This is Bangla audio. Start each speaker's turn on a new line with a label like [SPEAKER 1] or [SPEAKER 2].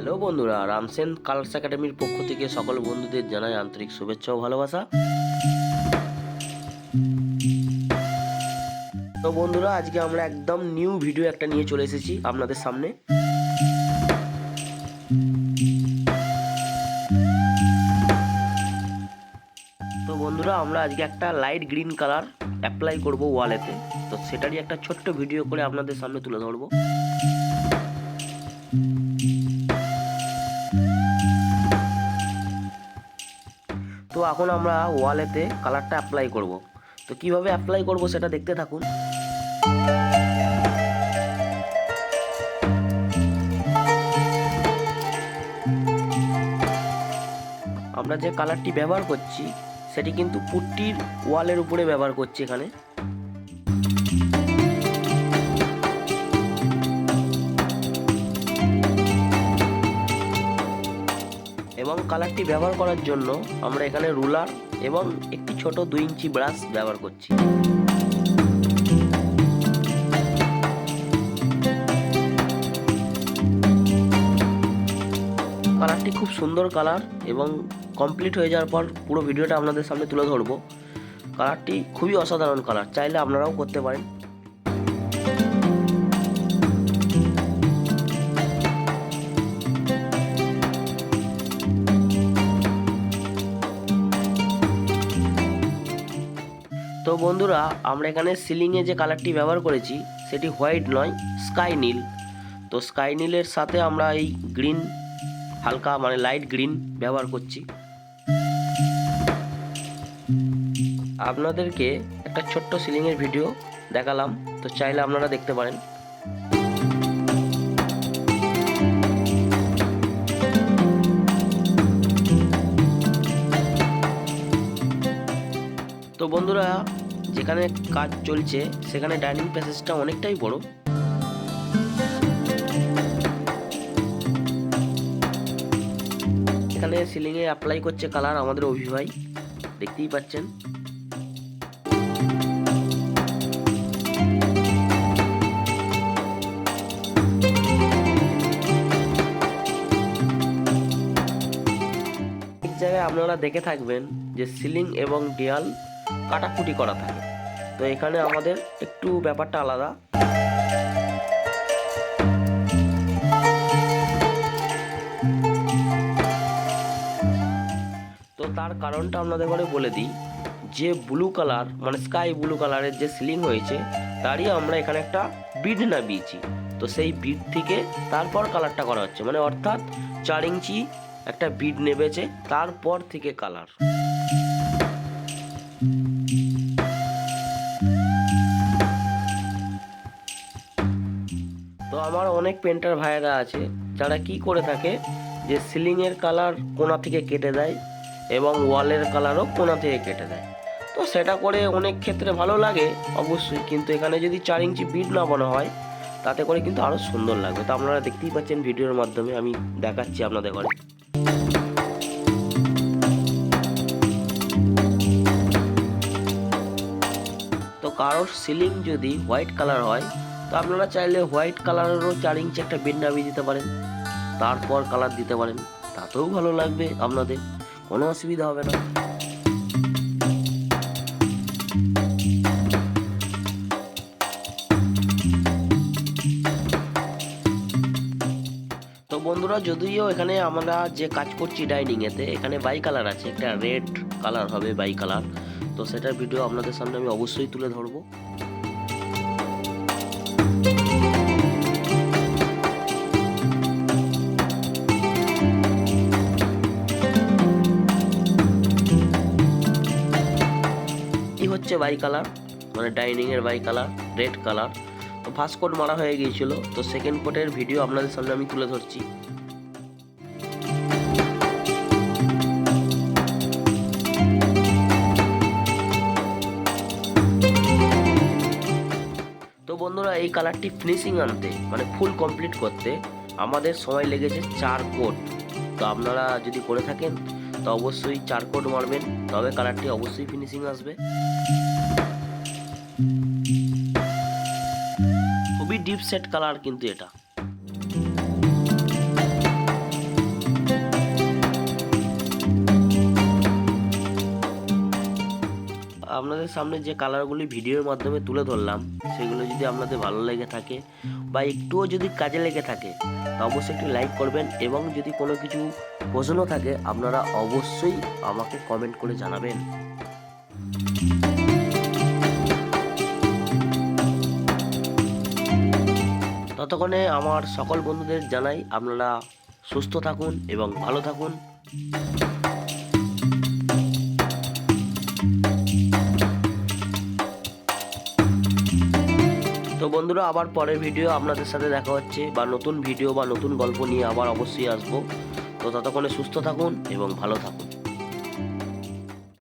[SPEAKER 1] হ্যালো বন্ধুরা, রামসেন কালার্স একাডেমির পক্ষ থেকে সকল বন্ধুদের জানাই আন্তরিক শুভেচ্ছা ও ভালোবাসা। তো বন্ধুরা, আজকে আমরা একদম নিউ ভিডিও একটা নিয়ে চলে এসেছি আপনাদের সামনে। তো বন্ধুরা, আমরা আজকে একটা লাইট গ্রিন কালার অ্যাপ্লাই করব ওয়ালেতে তো সেটারই একটা ছোট্ট ভিডিও করে আপনাদের সামনে তুলে ধরবো। তো এখন আমরা ওয়ালেতে কালারটা অ্যাপ্লাই করব। তো কীভাবে অ্যাপ্লাই করব সেটা দেখতে থাকুন। আমরা যে কালারটি ব্যবহার করছি, সেটি কিন্তু পুট্টির ওয়ালের উপরে ব্যবহার করছি এখানে। এবং কালারটি ব্যবহার করার জন্য আমরা এখানে রুলার এবং একটি ছোট দুই ইঞ্চি ব্রাশ ব্যবহার করছি। কালারটি খুব সুন্দর কালার এবং কমপ্লিট হয়ে যাওয়ার পর পুরো ভিডিওটা আপনাদের সামনে তুলে ধরবো। কালারটি খুবই অসাধারণ কালার চাইলে আপনারাও করতে পারেন। বন্ধুরা, আমরা এখানে সিলিংয়ে যে কালারটি ব্যবহার করেছি, সেটি হোয়াইট নয় স্কাই নীল। তো স্কাই নীলের সাথে আমরা এই গ্রিন হালকা মানে লাইট গ্রিন ব্যবহার করছি। আপনাদেরকে একটা ছোট্ট সিলিংয়ের ভিডিও দেখালাম, তো চাইলে আপনারা দেখতে পারেন। তো বন্ধুরা যেখানে কাজ চলছে, সেখানে ডাইনিং প্যাসেজটা অনেকটাই বড়। এখানে সিলিংয়ে অ্যাপ্লাই করছে কালার আমাদের অভিভাই, দেখতেই পাচ্ছেন। জায়গায় আপনারা দেখে থাকবেন যে সিলিং এবং দেয়াল কাটাকুটি করা থাকে। তো এখানে আমাদের একটু ব্যাপারটা আলাদা। তো তার কারণটা আপনাদের ঘরে বলে দিই, যে ব্লু কালার মানে স্কাই ব্লু কালারের যে সিলিং হয়েছে, তারই আমরা এখানে একটা বিড নামিয়েছি। তো সেই বিড থেকে তারপর কালারটা করা হচ্ছে মানে অর্থাৎ চার ইঞ্চি একটা বিড নেবেছে, তারপর থেকে কালার অনেক পেন্টার ভাইয়েরা আছে, যারা কি করে থাকে যে সিলিংয়ের কালার কোনা থেকে কেটে দেয় এবং ওয়ালের কালারও কোনা থেকে কেটে দেয়। তো সেটা করে অনেক ক্ষেত্রে ভালো লাগে, অবশ্যই। কিন্তু এখানে যদি চার ইঞ্চি বিট নামানো হয়, তাতে করে কিন্তু আরও সুন্দর লাগবে। তো আপনারা দেখতেই পাচ্ছেন ভিডিওর মাধ্যমে, আমি দেখাচ্ছি আপনাদের ঘরে। তো কারোর সিলিং যদি হোয়াইট কালার হয় তো আপনারা চাইলে হোয়াইট কালারেরও চার ইঞ্চি একটা বেড নামিয়ে দিতে পারেন। তারপর কালার দিতে পারেন। তাতেও ভালো লাগবে আপনাদের। কোনো অসুবিধা হবে না। তো বন্ধুরা, যদিও এখানে আমরা যে কাজ করছি ডাইনিং এতে এখানে বাই কালার আছে। একটা রেড কালার হবে বাই কালার। তো সেটার ভিডিও আপনাদের সামনে আমি অবশ্যই তুলে ধরবো। বাই কালার মানে ডাইনিংয়ের বাই কালার রেড কালার। তো ফার্স্ট কোট মারা হয়ে গিয়েছিল, তো সেকেন্ড কোটের ভিডিও আপনাদের সামনে আমি তুলে ধরছি। তো বন্ধুরা, এই কালারটি ফিনিশিং আনতে মানে ফুল কমপ্লিট করতে, আমাদের সময় লেগেছে চার কোট তো আপনারা যদি করে থাকেন, তো অবশ্যই চার কোট মারবেন, তবে কালারটি অবশ্যই ফিনিশিং আসবে। খুবই ডিপ সেট কালার কিন্তু এটা। আপনাদের সামনে যে কালারগুলি ভিডিওর মাধ্যমে তুলে ধরলাম, সেগুলো যদি আপনাদের ভালো লেগে থাকে বা একটুও যদি কাজে লেগে থাকে, তা অবশ্যই একটু লাইক করবেন এবং যদি কোনো কিছু প্রশ্ন থাকে, আপনারা অবশ্যই আমাকে কমেন্ট করে জানাবেন। ততক্ষণে আমার সকল বন্ধুদের জানাই আপনারা সুস্থ থাকুন এবং ভালো থাকুন। তো বন্ধুরা, আবার পরের ভিডিও আপনাদের সাথে দেখা হচ্ছে বা নতুন ভিডিও বা নতুন গল্প নিয়ে আবার অবশ্যই আসব। তো ততক্ষণে সুস্থ থাকুন এবং ভালো থাকুন।